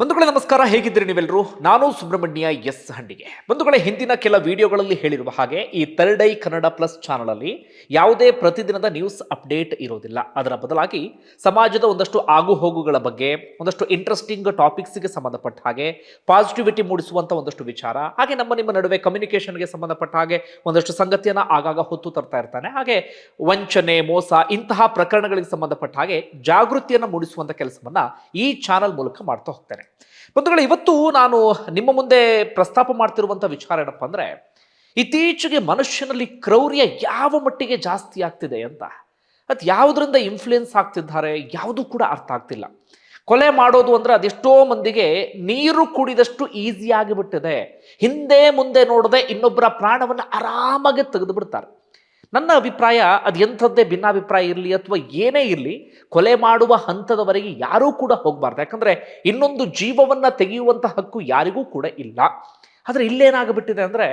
ಬಂಧುಗಳೇ, ನಮಸ್ಕಾರ. ಹೇಗಿದ್ದೀರಿ ನೀವೆಲ್ಲರೂ? ನಾನು ಸುಬ್ರಹ್ಮಣ್ಯ ಎಸ್ ಹಂಡಿಗೆ ಬಂಧುಗಳೇ, ಹಿಂದಿನ ಕೆಲ ವಿಡಿಯೋಗಳಲ್ಲಿ ಹೇಳಿರುವ ಹಾಗೆ ಈ third eye Kannada plus channel ಅಲ್ಲಿ ಯಾವುದೇ ಪ್ರತಿದಿನದ ನ್ಯೂಸ್ ಅಪ್ಡೇಟ್ ಇರೋದಿಲ್ಲ. ಅದರ ಬದಲಾಗಿ ಸಮಾಜದ ಒಂದಷ್ಟು ಆಗು ಹೋಗುಗಳ ಬಗ್ಗೆ, ಒಂದಷ್ಟು ಇಂಟ್ರೆಸ್ಟಿಂಗ್ ಟಾಪಿಕ್ಸ್ಗೆ ಸಂಬಂಧಪಟ್ಟ ಹಾಗೆ ಪಾಸಿಟಿವಿಟಿ ಮೂಡಿಸುವಂತ ಒಂದಷ್ಟು ವಿಚಾರ, ಹಾಗೆ ನಮ್ಮ ನಿಮ್ಮ ನಡುವೆ ಕಮ್ಯುನಿಕೇಷನ್ಗೆ ಸಂಬಂಧಪಟ್ಟ ಹಾಗೆ ಒಂದಷ್ಟು ಸಂಗತಿಯನ್ನ ಆಗಾಗ ಹೊತ್ತು ತರ್ತಾ ಇರ್ತಾನೆ. ಹಾಗೆ ವಂಚನೆ, ಮೋಸ ಇಂತಹ ಪ್ರಕರಣಗಳಿಗೆ ಸಂಬಂಧಪಟ್ಟ ಹಾಗೆ ಜಾಗೃತಿಯನ್ನು ಮೂಡಿಸುವಂತ ಕೆಲಸವನ್ನ ಈ ಚಾನಲ್ ಮೂಲಕ ಮಾಡ್ತಾ ಹೋಗ್ತೇನೆ. ಬಂಧುಗಳು, ಇವತ್ತು ನಾನು ನಿಮ್ಮ ಮುಂದೆ ಪ್ರಸ್ತಾಪ ಮಾಡ್ತಿರುವಂಥ ವಿಚಾರ ಏನಪ್ಪ ಅಂದರೆ, ಇತ್ತೀಚೆಗೆ ಮನುಷ್ಯನಲ್ಲಿ ಕ್ರೌರ್ಯ ಯಾವ ಮಟ್ಟಿಗೆ ಜಾಸ್ತಿ ಆಗ್ತಿದೆ ಅಂತ. ಅದು ಯಾವುದರಿಂದ ಇನ್ಫ್ಲುಯೆನ್ಸ್ ಆಗ್ತಿದ್ದಾರೆ, ಯಾವುದೂ ಕೂಡ ಅರ್ಥ ಆಗ್ತಿಲ್ಲ. ಕೊಲೆ ಮಾಡೋದು ಅಂದರೆ ಅದೆಷ್ಟೋ ಮಂದಿಗೆ ನೀರು ಕುಡಿದಷ್ಟು ಈಸಿ ಬಿಟ್ಟಿದೆ ಹಿಂದೆ ಮುಂದೆ ನೋಡದೆ ಇನ್ನೊಬ್ಬರ ಪ್ರಾಣವನ್ನು ಆರಾಮಾಗಿ ತೆಗೆದು ಬಿಡ್ತಾರೆ. ನನ್ನ ಅಭಿಪ್ರಾಯ ಅದು ಎಂಥದ್ದೇ ಭಿನ್ನಾಭಿಪ್ರಾಯ ಇರಲಿ ಅಥವಾ ಏನೇ ಇರಲಿ, ಕೊಲೆ ಮಾಡುವ ಹಂತದವರೆಗೆ ಯಾರೂ ಕೂಡ ಹೋಗಬಾರ್ದು. ಯಾಕಂದರೆ ಇನ್ನೊಂದು ಜೀವವನ್ನು ತೆಗೆಯುವಂಥ ಹಕ್ಕು ಯಾರಿಗೂ ಕೂಡ ಇಲ್ಲ. ಆದರೆ ಇಲ್ಲೇನಾಗ್ಬಿಟ್ಟಿದೆ ಅಂದರೆ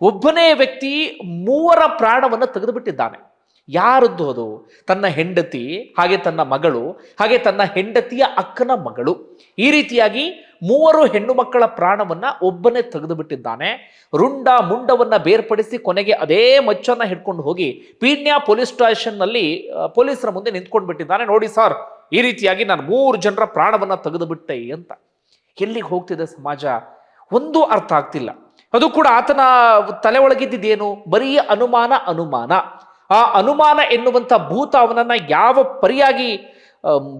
ಒಬ್ಬನೇ ವ್ಯಕ್ತಿ ಮೂವರ ಪ್ರಾಣವನ್ನು ತೆಗೆದುಬಿಟ್ಟಿದ್ದಾನೆ. ಯಾರದ್ದು ಅದು? ತನ್ನ ಹೆಂಡತಿ, ಹಾಗೆ ತನ್ನ ಮಗಳು, ಹಾಗೆ ತನ್ನ ಹೆಂಡತಿಯ ಅಕ್ಕನ ಮಗಳು. ಈ ರೀತಿಯಾಗಿ ಮೂವರು ಹೆಣ್ಣು ಮಕ್ಕಳ ಪ್ರಾಣವನ್ನ ಒಬ್ಬನೇ ತೆಗೆದು ಬಿಟ್ಟಿದ್ದಾನೆ ರುಂಡ ಮುಂಡವನ್ನ ಬೇರ್ಪಡಿಸಿ ಕೊನೆಗೆ ಅದೇ ಮಚ್ಚನ್ನ ಹಿಡ್ಕೊಂಡು ಹೋಗಿ ಪೀಣ್ಯ ಪೊಲೀಸ್ ಸ್ಟೇಷನ್ನಲ್ಲಿ ಪೊಲೀಸರ ಮುಂದೆ ನಿಂತ್ಕೊಂಡು ಬಿಟ್ಟಿದ್ದಾನೆ ನೋಡಿ ಸರ್, ಈ ರೀತಿಯಾಗಿ ನಾನು ಮೂರು ಜನರ ಪ್ರಾಣವನ್ನ ತೆಗೆದು ಬಿಟ್ಟೆ ಅಂತ. ಎಲ್ಲಿಗೆ ಹೋಗ್ತಿದೆ ಸಮಾಜ? ಒಂದು ಅರ್ಥ ಆಗ್ತಿಲ್ಲ. ಅದು ಕೂಡ ಆತನ ತಲೆ ಒಳಗಿದ್ದೇನು ಬರೀ ಅನುಮಾನ ಅನುಮಾನ. ಆ ಅನುಮಾನ ಎನ್ನುವಂಥ ಭೂತ ಅವನನ್ನು ಯಾವ ಪರಿಯಾಗಿ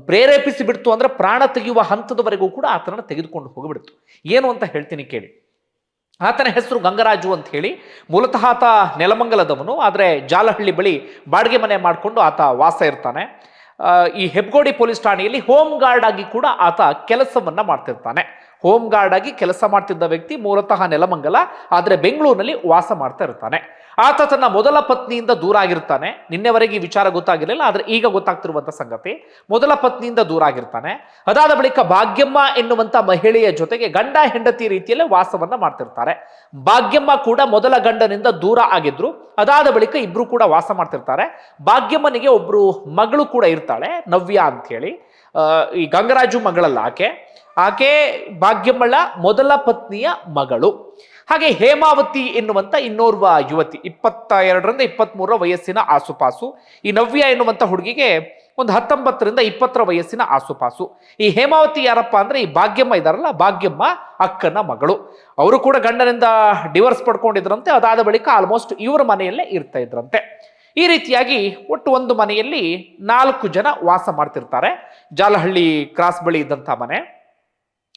ಪ್ರೇರೇಪಿಸಿ ಬಿಡ್ತು ಅಂದರೆ ಪ್ರಾಣ ತೆಗೆಯುವ ಹಂತದವರೆಗೂ ಕೂಡ ಆತನನ್ನು ತೆಗೆದುಕೊಂಡು ಹೋಗಿಬಿಡ್ತು. ಏನು ಅಂತ ಹೇಳ್ತೀನಿ ಕೇಳಿ. ಆತನ ಹೆಸರು ಗಂಗರಾಜು ಅಂತ ಹೇಳಿ. ಮೂಲತಃ ಆತ ನೆಲಮಂಗಲದವನು. ಆದರೆ ಜಾಲಹಳ್ಳಿ ಬಳಿ ಬಾಡಿಗೆ ಮನೆ ಮಾಡಿಕೊಂಡು ಆತ ವಾಸ ಇರ್ತಾನೆ. ಈ ಹೆಬ್ಗೋಡಿ ಪೊಲೀಸ್ ಠಾಣೆಯಲ್ಲಿ ಹೋಮ್ ಗಾರ್ಡ್ ಆಗಿ ಕೂಡ ಆತ ಕೆಲಸವನ್ನು ಮಾಡ್ತಿರ್ತಾನೆ. ಹೋಮ್ ಗಾರ್ಡ್ ಆಗಿ ಕೆಲಸ ಮಾಡ್ತಿದ್ದ ವ್ಯಕ್ತಿ ಮೂಲತಃ ನೆಲಮಂಗಲ, ಆದರೆ ಬೆಂಗಳೂರಿನಲ್ಲಿ ವಾಸ ಮಾಡ್ತಾ ಇರ್ತಾನೆ. ಆತ ತನ್ನ ಮೊದಲ ಪತ್ನಿಯಿಂದ ದೂರ ಆಗಿರ್ತಾನೆ. ನಿನ್ನೆವರೆಗೆ ಈ ವಿಚಾರ ಗೊತ್ತಾಗಿರಲಿಲ್ಲ, ಆದರೆ ಈಗ ಗೊತ್ತಾಗ್ತಿರುವಂಥ ಸಂಗತಿ. ಮೊದಲ ಪತ್ನಿಯಿಂದ ದೂರ ಆಗಿರ್ತಾನೆ. ಅದಾದ ಬಳಿಕ ಭಾಗ್ಯಮ್ಮ ಎನ್ನುವಂಥ ಮಹಿಳೆಯ ಜೊತೆಗೆ ಗಂಡ ಹೆಂಡತಿ ರೀತಿಯಲ್ಲೇ ವಾಸವನ್ನ ಮಾಡ್ತಿರ್ತಾರೆ. ಭಾಗ್ಯಮ್ಮ ಕೂಡ ಮೊದಲ ಗಂಡನಿಂದ ದೂರ ಆಗಿದ್ರು. ಅದಾದ ಬಳಿಕ ಇಬ್ರು ಕೂಡ ವಾಸ ಮಾಡ್ತಿರ್ತಾರೆ. ಭಾಗ್ಯಮ್ಮನಿಗೆ ಒಬ್ರು ಮಗಳು ಕೂಡ ಇರ್ತಾಳೆ, ನವ್ಯ ಅಂತ ಹೇಳಿ ಈ ಗಂಗರಾಜು ಮಗಳಲ್ಲ ಆಕೆ. ಆಕೆ ಭಾಗ್ಯಮ್ಮಳ ಮೊದಲ ಪತ್ನಿಯ ಮಗಳು. ಹಾಗೆ ಹೇಮಾವತಿ ಎನ್ನುವಂತ ಇನ್ನೋರ್ವ ಯುವತಿ ಇಪ್ಪತ್ತ ಎರಡರಿಂದ ಇಪ್ಪತ್ತ್ ವಯಸ್ಸಿನ ಆಸುಪಾಸು. ಈ ನವ್ಯ ಎನ್ನುವಂತ ಹುಡುಗಿಗೆ ಒಂದು ಹತ್ತೊಂಬತ್ತರಿಂದ ಇಪ್ಪತ್ತರ ವಯಸ್ಸಿನ ಆಸುಪಾಸು. ಈ ಹೇಮಾವತಿ ಯಾರಪ್ಪ ಅಂದ್ರೆ, ಈ ಭಾಗ್ಯಮ್ಮ ಇದಾರಲ್ಲ, ಭಾಗ್ಯಮ್ಮ ಅಕ್ಕನ ಮಗಳು. ಅವರು ಕೂಡ ಗಂಡನಿಂದ ಡಿವೋರ್ಸ್ ಪಡ್ಕೊಂಡಿದ್ರಂತೆ, ಅದಾದ ಬಳಿಕ ಆಲ್ಮೋಸ್ಟ್ ಇವರ ಮನೆಯಲ್ಲೇ ಇರ್ತಾ ಇದ್ರಂತೆ. ಈ ರೀತಿಯಾಗಿ ಒಟ್ಟು ಒಂದು ಮನೆಯಲ್ಲಿ ನಾಲ್ಕು ಜನ ವಾಸ ಮಾಡ್ತಿರ್ತಾರೆ. ಜಾಲಹಳ್ಳಿ ಕ್ರಾಸ್ ಬಳಿ ಇದ್ದಂಥ ಮನೆ.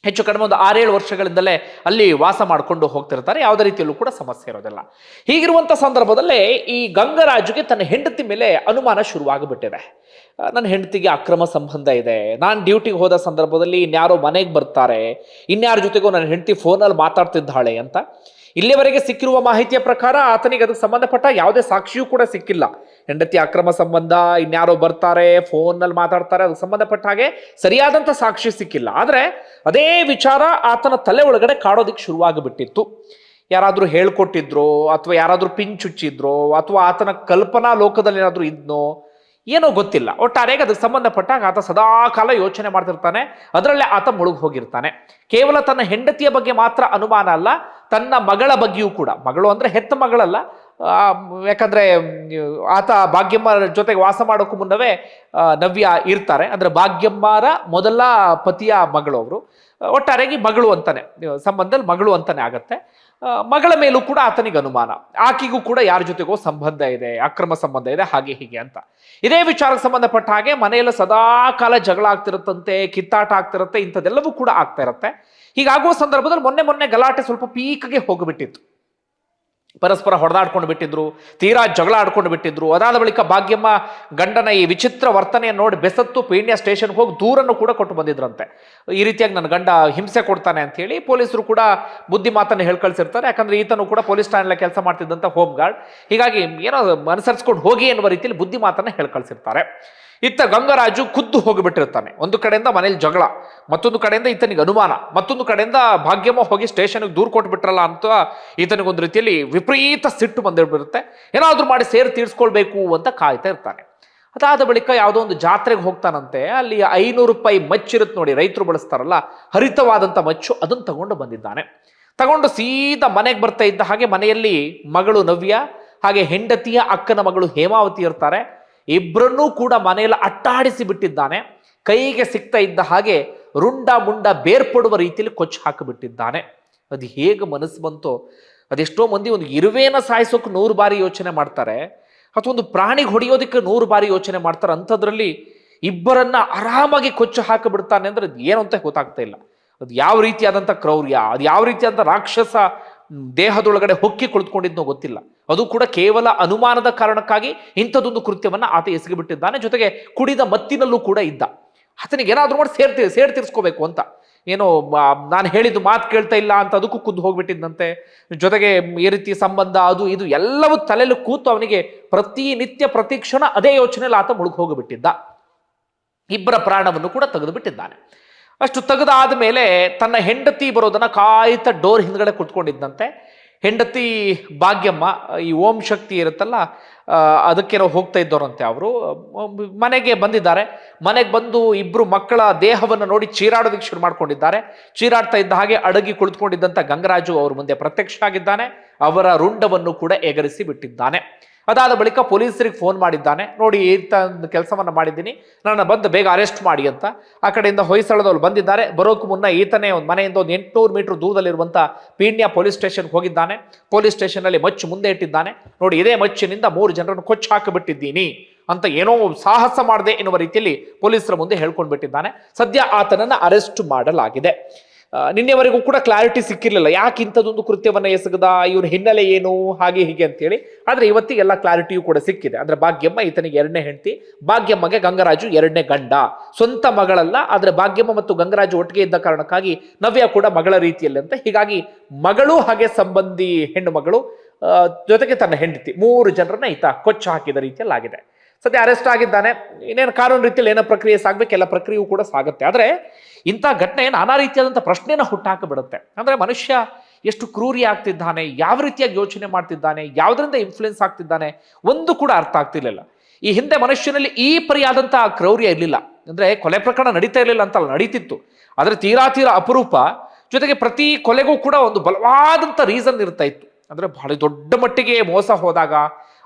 ಹೆಚ್ಚು ಕಡಿಮೆ ಒಂದು ಆರೇಳು ವರ್ಷಗಳಿಂದಲೇ ಅಲ್ಲಿ ವಾಸ ಮಾಡಿಕೊಂಡು ಹೋಗ್ತಿರ್ತಾರೆ. ಯಾವುದೇ ರೀತಿಯಲ್ಲೂ ಕೂಡ ಸಮಸ್ಯೆ ಇರೋದಿಲ್ಲ. ಹೀಗಿರುವಂಥ ಸಂದರ್ಭದಲ್ಲೇ ಈ ಗಂಗರಾಜುಗೆ ತನ್ನ ಹೆಂಡತಿ ಮೇಲೆ ಅನುಮಾನ ಶುರುವಾಗಿಬಿಟ್ಟಿದೆ. ನನ್ನ ಹೆಂಡತಿಗೆ ಅಕ್ರಮ ಸಂಬಂಧ ಇದೆ. ನಾನು ಡ್ಯೂಟಿಗೆ ಹೋದ ಸಂದರ್ಭದಲ್ಲಿ ಇನ್ಯಾರೋ ಮನೆಗೆ ಬರ್ತಾರೆ. ಇನ್ಯಾರ ಜೊತೆಗೂ ನನ್ನ ಹೆಂಡತಿ ಫೋನಲ್ಲಿ ಮಾತಾಡ್ತಿದ್ದಾಳೆ ಅಂತ. ಇಲ್ಲಿವರೆಗೆ ಸಿಕ್ಕಿರುವ ಮಾಹಿತಿಯ ಪ್ರಕಾರ ಆತನಿಗೆ ಅದಕ್ಕೆ ಸಂಬಂಧಪಟ್ಟ ಯಾವುದೇ ಸಾಕ್ಷಿಯೂ ಕೂಡ ಸಿಕ್ಕಿಲ್ಲ. ಹೆಂಡತಿ ಅಕ್ರಮ ಸಂಬಂಧ, ಇನ್ಯಾರೋ ಬರ್ತಾರೆ, ಫೋನ್ನಲ್ಲಿ ಮಾತಾಡ್ತಾರೆ, ಅದಕ್ಕೆ ಸಂಬಂಧಪಟ್ಟ ಹಾಗೆ ಸರಿಯಾದಂಥ ಸಾಕ್ಷಿ ಸಿಕ್ಕಿಲ್ಲ. ಆದರೆ ಅದೇ ವಿಚಾರ ಆತನ ತಲೆ ಒಳಗಡೆ ಕಾಡೋದಿಕ್ಕೆ ಶುರುವಾಗಿಬಿಟ್ಟಿತ್ತು. ಯಾರಾದರೂ ಹೇಳ್ಕೊಟ್ಟಿದ್ರೋ ಅಥವಾ ಯಾರಾದರೂ ಪಿಂಚುಚ್ಚಿದ್ರು ಚುಚ್ಚಿದ್ರೋ ಅಥವಾ ಆತನ ಕಲ್ಪನಾ ಲೋಕದಲ್ಲಿ ಏನಾದರೂ ಇದ್ನೋ ಏನೋ ಗೊತ್ತಿಲ್ಲ. ಒಟ್ಟಾರೆಗೆ ಅದಕ್ಕೆ ಸಂಬಂಧಪಟ್ಟಾಗ ಆತ ಸದಾ ಕಾಲ ಯೋಚನೆ ಮಾಡ್ತಿರ್ತಾನೆ, ಅದರಲ್ಲೇ ಆತ ಮುಳುಗಿ ಹೋಗಿರ್ತಾನೆ. ಕೇವಲ ತನ್ನ ಹೆಂಡತಿಯ ಬಗ್ಗೆ ಮಾತ್ರ ಅನುಮಾನ ಅಲ್ಲ, ತನ್ನ ಮಗಳ ಬಗ್ಗೆಯೂ ಕೂಡ. ಮಗಳು ಅಂದ್ರೆ ಹೆತ್ತ ಮಗಳಲ್ಲ ಯಾಕಂದ್ರೆ, ಆತ ಭಾಗ್ಯಮ್ಮರ ಜೊತೆಗೆ ವಾಸ ಮಾಡೋಕ್ಕೂ ಮುನ್ನವೇ ನವ್ಯ ಇರ್ತಾರೆ. ಅಂದ್ರೆ ಭಾಗ್ಯಮ್ಮರ ಮೊದಲ ಪತಿಯ ಮಗಳು ಅವರು. ಒಟ್ಟಾರೆಯಾಗಿ ಮಗಳು ಅಂತಾನೆ, ಸಂಬಂಧದಲ್ಲಿ ಮಗಳು ಅಂತಾನೆ ಆಗತ್ತೆ. ಮಗಳ ಮೇಲೂ ಕೂಡ ಆತನಿಗೆ ಅನುಮಾನ. ಆಕೆಗೂ ಕೂಡ ಯಾರ ಜೊತೆಗೋ ಸಂಬಂಧ ಇದೆ, ಅಕ್ರಮ ಸಂಬಂಧ ಇದೆ, ಹಾಗೆ ಹೀಗೆ ಅಂತ. ಇದೇ ವಿಚಾರಕ್ಕೆ ಸಂಬಂಧಪಟ್ಟ ಹಾಗೆ ಮನೆಯಲ್ಲಿ ಸದಾ ಕಾಲ ಜಗಳ ಆಗ್ತಿರುತ್ತಂತೆ, ಕಿತ್ತಾಟ ಆಗ್ತಿರುತ್ತೆ, ಇಂಥದ್ದೆಲ್ಲವೂ ಕೂಡ ಆಗ್ತಾ ಇರುತ್ತೆ. ಹೀಗಾಗುವ ಸಂದರ್ಭದಲ್ಲಿ ಮೊನ್ನೆ ಮೊನ್ನೆ ಗಲಾಟೆ ಸ್ವಲ್ಪ ಪೀಕ್ಗೆ ಹೋಗಿಬಿಟ್ಟಿತ್ತು. ಪರಸ್ಪರ ಹೊಡೆದಾಡ್ಕೊಂಡು ಬಿಟ್ಟಿದ್ರು, ತೀರಾ ಜಗಳ ಆಡ್ಕೊಂಡು ಬಿಟ್ಟಿದ್ರು. ಅದಾದ ಬಳಿಕ ಭಾಗ್ಯಮ್ಮ ಗಂಡನ ಈ ವಿಚಿತ್ರ ವರ್ತನೆಯನ್ನು ನೋಡಿ ಬೆಸತ್ತು ಪೀಣ್ಯ ಸ್ಟೇಷನ್ಗೆ ಹೋಗಿ ದೂರನ್ನು ಕೂಡ ಕೊಟ್ಟು ಬಂದಿದ್ರಂತೆ. ಈ ರೀತಿಯಾಗಿ ನನ್ನ ಗಂಡ ಹಿಂಸೆ ಕೊಡ್ತಾನೆ ಅಂತ ಹೇಳಿ ಪೊಲೀಸರು ಕೂಡ ಬುದ್ಧಿ ಮಾತನ್ನು ಹೇಳಿ ಕಳ್ಸಿರ್ತಾರೆ ಯಾಕಂದ್ರೆ ಈತನು ಕೂಡ ಪೊಲೀಸ್ ಠಾಣೆಲ್ಲ ಕೆಲಸ ಮಾಡ್ತಿದ್ದಂಥ ಹೋಮ್ ಗಾರ್ಡ್ ಹೀಗಾಗಿ ಏನೋ ಅನುಸರಿಸ್ಕೊಂಡು ಹೋಗಿ ಎನ್ನುವ ರೀತಿಯಲ್ಲಿ ಬುದ್ಧಿ ಮಾತನ್ನು ಹೇಳಿ ಕಳ್ಸಿರ್ತಾರೆ ಇತ್ತ ಗಂಗರಾಜು ಖುದ್ದು ಹೋಗಿಬಿಟ್ಟಿರ್ತಾನೆ. ಒಂದು ಕಡೆಯಿಂದ ಮನೇಲಿ ಜಗಳ, ಮತ್ತೊಂದು ಕಡೆಯಿಂದ ಈತನಿಗೆ ಅನುಮಾನ, ಮತ್ತೊಂದು ಕಡೆಯಿಂದ ಭಾಗ್ಯಮ್ಮ ಹೋಗಿ ಸ್ಟೇಷನ್ಗೆ ದೂರು ಕೊಟ್ಬಿಟ್ರಲ್ಲ ಅಂತ ಈತನಿಗೊಂದು ರೀತಿಯಲ್ಲಿ ವಿಪರೀತ ಸಿಟ್ಟು ಬಂದಿರ್ಬಿರುತ್ತೆ ಏನಾದರೂ ಮಾಡಿ ಸೇರಿ ತೀರಿಸ್ಕೊಳ್ಬೇಕು ಅಂತ ಕಾಯ್ತಾ ಇರ್ತಾನೆ. ಅದಾದ ಬಳಿಕ ಯಾವುದೋ ಒಂದು ಜಾತ್ರೆಗೆ ಹೋಗ್ತಾನಂತೆ. ಅಲ್ಲಿ ಐನೂರು ರೂಪಾಯಿ ಮಚ್ಚಿರುತ್ತೆ ನೋಡಿ ರೈತರು ಬಳಸ್ತಾರಲ್ಲ ಹರಿತವಾದಂಥ ಮಚ್ಚು ಅದನ್ನು ತಗೊಂಡು ಬಂದಿದ್ದಾನೆ. ತಗೊಂಡು ಸೀದಾ ಮನೆಗೆ ಬರ್ತಾ ಇದ್ದ ಹಾಗೆ ಮನೆಯಲ್ಲಿ ಮಗಳು ನವ್ಯ, ಹಾಗೆ ಹೆಂಡತಿಯ ಅಕ್ಕನ ಮಗಳು ಹೇಮಾವತಿ ಇರ್ತಾರೆ. ಇಬ್ಬರನ್ನೂ ಕೂಡ ಮನೆಯಲ್ಲಿ ಅಟ್ಟಾಡಿಸಿ ಬಿಟ್ಟಿದ್ದಾನೆ. ಕೈಗೆ ಸಿಗ್ತಾ ಇದ್ದ ಹಾಗೆ ರುಂಡ ಮುಂಡ ಬೇರ್ಪಡುವ ರೀತಿಯಲ್ಲಿ ಕೊಚ್ಚು ಹಾಕಿಬಿಟ್ಟಿದ್ದಾನೆ. ಅದು ಹೇಗೆ ಮನಸ್ಸು ಬಂತೋ, ಅದೆಷ್ಟೋ ಮಂದಿ ಒಂದು ಇರುವೆನ ಸಾಯಿಸೋಕೆ ನೂರು ಬಾರಿ ಯೋಚನೆ ಮಾಡ್ತಾರೆ, ಅಥವಾ ಒಂದು ಪ್ರಾಣಿಗೆ ಹೊಡೆಯೋದಕ್ಕೆ ನೂರು ಬಾರಿ ಯೋಚನೆ ಮಾಡ್ತಾರೆ, ಅಂಥದ್ರಲ್ಲಿ ಇಬ್ಬರನ್ನ ಆರಾಮಾಗಿ ಕೊಚ್ಚು ಹಾಕಿಬಿಡ್ತಾನೆ ಅಂದ್ರೆ ಅದು ಏನು ಅಂತ ಗೊತ್ತಾಗ್ತಾ ಇಲ್ಲ. ಅದು ಯಾವ ರೀತಿಯಾದಂಥ ಕ್ರೌರ್ಯ, ಅದು ಯಾವ ರೀತಿಯಾದಂಥ ರಾಕ್ಷಸ ದೇಹದೊಳಗಡೆ ಹೊಕ್ಕಿ ಕುಳಿತುಕೊಂಡಿದ್ನೋ ಗೊತ್ತಿಲ್ಲ. ಅದು ಕೂಡ ಕೇವಲ ಅನುಮಾನದ ಕಾರಣಕ್ಕಾಗಿ ಇಂಥದ್ದೊಂದು ಕೃತ್ಯವನ್ನು ಆತ ಎಸಗಿಬಿಟ್ಟಿದ್ದಾನೆ. ಜೊತೆಗೆ ಕುಡಿದ ಮತ್ತಿನಲ್ಲೂ ಕೂಡ ಇದ್ದ. ಆತನಿಗೆ ಏನಾದರೂ ಮಾಡಿ ಸೇರ್ತಿ, ಸೇರ್ ತೀರಿಸ್ಕೋಬೇಕು ಅಂತ. ಏನೋ ನಾನು ಹೇಳಿದ್ದು ಮಾತು ಕೇಳ್ತಾ ಇಲ್ಲ ಅಂತ ಅದಕ್ಕೂ ಕುದ್ದು ಹೋಗ್ಬಿಟ್ಟಿದ್ದಂತೆ. ಜೊತೆಗೆ ಈ ರೀತಿ ಸಂಬಂಧ, ಅದು ಇದು ಎಲ್ಲವೂ ತಲೆಯಲ್ಲಿ ಕೂತು ಅವನಿಗೆ ಪ್ರತಿನಿತ್ಯ ನಿತ್ಯ ಕ್ಷಣ ಅದೇ ಯೋಚನೆಯಲ್ಲಿ ಆತ ಮುಳುಗಿ ಹೋಗಿಬಿಟ್ಟಿದ್ದ ಇಬ್ಬರ ಪ್ರಾಣವನ್ನು ಕೂಡ ತೆಗೆದು ಬಿಟ್ಟಿದ್ದಾನೆ ಅಷ್ಟು ತೆಗೆದಾದ ಮೇಲೆ ತನ್ನ ಹೆಂಡತಿ ಬರೋದನ್ನು ಕಾಯಿತ ಡೋರ್ ಹಿಂದ್ಗಡೆ ಕುತ್ಕೊಂಡಿದ್ದಂತೆ ಹೆಂಡತಿ ಭಾಗ್ಯಮ್ಮ, ಈ ಓಂ ಶಕ್ತಿ ಇರುತ್ತಲ್ಲ ಅದಕ್ಕೇನೋ ಹೋಗ್ತಾ ಇದ್ದವರಂತೆ ಅವರು. ಮನೆಗೆ ಬಂದಿದ್ದಾರೆ. ಮನೆಗೆ ಬಂದು ಇಬ್ಬರು ಮಕ್ಕಳ ದೇಹವನ್ನು ನೋಡಿ ಚೀರಾಡೋದಕ್ಕೆ ಶುರು ಮಾಡ್ಕೊಂಡಿದ್ದಾರೆ. ಚೀರಾಡ್ತಾ ಇದ್ದ ಹಾಗೆ ಅಡಗಿ ಕುಳಿತುಕೊಂಡಿದ್ದಂಥ ಗಂಗರಾಜು ಅವ್ರ ಮುಂದೆ ಪ್ರತ್ಯಕ್ಷ ಆಗಿದ್ದಾನೆ ಅವರ ರುಂಡವನ್ನು ಕೂಡ ಎಗರಿಸಿ ಬಿಟ್ಟಿದ್ದಾನೆ. ಅದಾದ ಬಳಿಕ ಪೊಲೀಸರಿಗೆ ಫೋನ್ ಮಾಡಿದ್ದಾನೆ. ನೋಡಿ ಇಂಥ ಒಂದು ಕೆಲಸವನ್ನು ಮಾಡಿದ್ದೀನಿ. ನನ್ನ ಬಂದು ಬೇಗ ಅರೆಸ್ಟ್ ಮಾಡಿ ಅಂತ. ಆ ಕಡೆಯಿಂದ ಹೊಯ್ಸಳದವ್ರು ಬಂದಿದ್ದಾರೆ. ಬರೋಕ್ಕೂ ಮುನ್ನ ಈತನೇ ಒಂದು ಮನೆಯಿಂದ ಒಂದು ಎಂಟುನೂರು ಮೀಟರ್ ದೂರದಲ್ಲಿರುವಂಥ ಪೀಣ್ಯ ಪೊಲೀಸ್ ಸ್ಟೇಷನ್ಗೆ ಹೋಗಿದ್ದಾನೆ. ಪೊಲೀಸ್ ಸ್ಟೇಷನಲ್ಲಿ ಮಚ್ಚು ಮುಂದೆ ಇಟ್ಟಿದ್ದಾನೆ. ನೋಡಿ, ಇದೇ ಮಚ್ಚಿನಿಂದ ಮೂರು ಜನರನ್ನು ಕೊಚ್ಚು ಹಾಕಿಬಿಟ್ಟಿದ್ದೀನಿ ಅಂತ ಏನೋ ಸಾಹಸ ಮಾಡಿದೆ ಎನ್ನುವ ರೀತಿಯಲ್ಲಿ ಪೊಲೀಸರ ಮುಂದೆ ಹೇಳ್ಕೊಂಡು ಬಿಟ್ಟಿದ್ದಾನೆ ಸದ್ಯ ಆತನನ್ನು ಅರೆಸ್ಟ್ ಮಾಡಲಾಗಿದೆ. ನಿನ್ನೆವರೆಗೂ ಕೂಡ ಕ್ಲಾರಿಟಿ ಸಿಕ್ಕಿರಲಿಲ್ಲ. ಯಾಕೆ ಇಂಥದ್ದೊಂದು ಕೃತ್ಯವನ್ನ ಎಸಗದ? ಇವ್ರ ಹಿನ್ನೆಲೆ ಏನು? ಹಾಗೆ ಹೀಗೆ ಅಂತೇಳಿ. ಆದರೆ ಇವತ್ತಿಗೆ ಎಲ್ಲ ಕ್ಲಾರಿಟಿಯೂ ಕೂಡ ಸಿಕ್ಕಿದೆ. ಅಂದ್ರೆ ಭಾಗ್ಯಮ್ಮ ಈತನಿಗೆ ಎರಡನೇ ಹೆಂಡತಿ, ಭಾಗ್ಯಮ್ಮಗೆ ಗಂಗರಾಜು ಎರಡನೇ ಗಂಡ. ಸ್ವಂತ ಮಗಳಲ್ಲ, ಆದರೆ ಭಾಗ್ಯಮ್ಮ ಮತ್ತು ಗಂಗರಾಜು ಒಟ್ಟಿಗೆ ಇದ್ದ ಕಾರಣಕ್ಕಾಗಿ ನವ್ಯ ಕೂಡ ಮಗಳ ರೀತಿಯಲ್ಲಿ ಅಂತ. ಹೀಗಾಗಿ ಮಗಳು ಹಾಗೆ ಸಂಬಂಧಿ ಹೆಣ್ಣು ಮಗಳು ಜೊತೆಗೆ ತನ್ನ ಹೆಂಡತಿ. ಮೂರು ಜನರನ್ನ ಈತ ಕೊಚ್ಚು ಹಾಕಿದ ರೀತಿಯಲ್ಲಿ ಆಗಿದೆ ಸದ್ಯ ಅರೆಸ್ಟ್ ಆಗಿದ್ದಾನೆ. ಇನ್ನೇನು ಕಾನೂನು ರೀತಿಯಲ್ಲಿ ಏನೋ ಪ್ರಕ್ರಿಯೆ ಸಾಗಬೇಕು, ಎಲ್ಲ ಪ್ರಕ್ರಿಯೆಯೂ ಕೂಡ ಸಾಗುತ್ತೆ. ಆದರೆ ಇಂಥ ಘಟನೆ ನಾನಾ ರೀತಿಯಾದಂಥ ಪ್ರಶ್ನೆನ ಹುಟ್ಟಾಕಿಬಿಡುತ್ತೆ. ಅಂದರೆ ಮನುಷ್ಯ ಎಷ್ಟು ಕ್ರೂರಿ ಆಗ್ತಿದ್ದಾನೆ, ಯಾವ ರೀತಿಯಾಗಿ ಯೋಚನೆ ಮಾಡ್ತಿದ್ದಾನೆ, ಯಾವುದರಿಂದ ಇನ್ಫ್ಲುಯೆನ್ಸ್ ಆಗ್ತಿದ್ದಾನೆ, ಒಂದು ಕೂಡ ಅರ್ಥ ಆಗ್ತಿರ್ಲಿಲ್ಲ. ಈ ಹಿಂದೆ ಮನುಷ್ಯನಲ್ಲಿ ಈ ಪರಿಯಾದಂಥ ಕ್ರೌರ್ಯ ಇರಲಿಲ್ಲ. ಅಂದರೆ ಕೊಲೆ ಪ್ರಕರಣ ನಡೀತಾ ಇರಲಿಲ್ಲ ಅಂತಲ್ಲ, ನಡೀತಿತ್ತು. ಆದರೆ ತೀರಾ ತೀರಾ ಅಪರೂಪ ಜೊತೆಗೆ ಪ್ರತಿ ಕೊಲೆಗೂ ಕೂಡ ಒಂದು ಬಲವಾದಂಥ ರೀಸನ್ ಇರ್ತಾ ಇತ್ತು. ಅಂದರೆ ಬಹಳ ದೊಡ್ಡ ಮಟ್ಟಿಗೆ ಮೋಸ ಹೋದಾಗ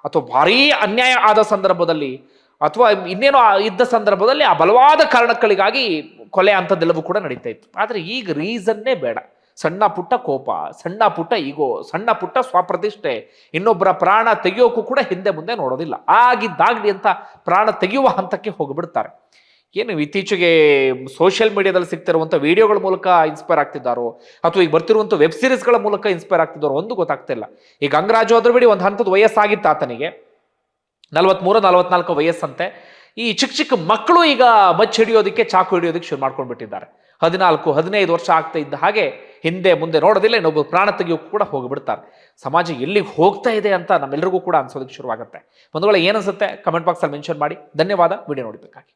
ಅಥವಾ ಭಾರೀ ಅನ್ಯಾಯ ಆದ ಸಂದರ್ಭದಲ್ಲಿ ಅಥವಾ ಇನ್ನೇನೋ ಇದ್ದ ಸಂದರ್ಭದಲ್ಲಿ ಆ ಬಲವಾದ ಕಾರಣಗಳಿಗಾಗಿ ಕೊಲೆ ಅಂಥದ್ದೆಲ್ಲವೂ ಕೂಡ ನಡೀತಾ ಇತ್ತು. ಆದರೆ ಈಗ ರೀಸನ್ನೇ ಬೇಡ. ಸಣ್ಣ ಪುಟ್ಟ ಕೋಪ, ಸಣ್ಣ ಪುಟ್ಟ ಈಗೋ, ಸಣ್ಣ ಪುಟ್ಟ ಸ್ವಪ್ರತಿಷ್ಠೆ, ಇನ್ನೊಬ್ಬರ ಪ್ರಾಣ ತೆಗೆಯೋಕ್ಕೂ ಕೂಡ ಹಿಂದೆ ಮುಂದೆ ನೋಡೋದಿಲ್ಲ. ಆಗಿದ್ದಾಗಲಿ ಅಂತ ಪ್ರಾಣ ತೆಗೆಯುವ ಹಂತಕ್ಕೆ ಹೋಗಿಬಿಡ್ತಾರೆ. ಏನು ಇತ್ತೀಚೆಗೆ ಸೋಷಿಯಲ್ ಮೀಡಿಯಾದಲ್ಲಿ ಸಿಗ್ತಿರುವಂಥ ವಿಡಿಯೋಗಳ ಮೂಲಕ ಇನ್ಸ್ಪೈರ್ ಆಗ್ತಿದ್ದಾರೋ? ಅಥವಾ ಈಗ ಬರ್ತಿರುವಂಥ ವೆಬ್ ಸೀರೀಸ್ಗಳ ಮೂಲಕ ಇನ್ಸ್ಪೈರ್ ಆಗ್ತಿದ್ದಾರೋ ಒಂದು ಗೊತ್ತಾಗ್ತಿಲ್ಲ. ಈಗ ಗಂಗರಾಜು ಆದ್ರೂ ಬಿಡಿ ಒಂದು ಹಂತದ ವಯಸ್ಸಾಗಿತ್ತು ಆತನಿಗೆ. ನಲವತ್ಮೂರು, ನಲವತ್ನಾಲ್ಕು ವಯಸ್ಸಂತೆ. ಈ ಚಿಕ್ಕ ಚಿಕ್ಕ ಮಕ್ಕಳು ಈಗ ಮಚ್ಚ ಹಿಡಿಯೋದಕ್ಕೆ, ಚಾಕು ಹಿಡಿಯೋದಕ್ಕೆ ಶುರು ಮಾಡ್ಕೊಂಡ್ಬಿಟ್ಟಿದ್ದಾರೆ. ಹದಿನಾಲ್ಕು, ಹದಿನೈದು ವರ್ಷ ಆಗ್ತಾ ಇದ್ದ ಹಾಗೆ ಹಿಂದೆ, ಮುಂದೆ ನೋಡೋದಿಲ್ಲ, ಇನ್ನೊಬ್ಬ ಪ್ರಾಣ ತೆಗಿಯೋಕ್ಕೂ ಕೂಡ ಹೋಗಿಬಿಡ್ತಾರೆ. ಸಮಾಜ ಎಲ್ಲಿಗೆ ಹೋಗ್ತಾ ಇದೆ ಅಂತ ನಮ್ಮೆಲ್ಲರಿಗೂ ಕೂಡ ಅನ್ಸೋದಕ್ಕೆ ಶುರುವಾಗುತ್ತೆ. ಒಂದು ವೇಳೆ ಏನಿಸುತ್ತೆ ಕಮೆಂಟ್ ಬಾಕ್ಸಲ್ಲಿ ಮೆನ್ಷನ್ ಮಾಡಿ. ಧನ್ಯವಾದ. ವಿಡಿಯೋ ನೋಡಿದ್ದಕ್ಕಾಗಿ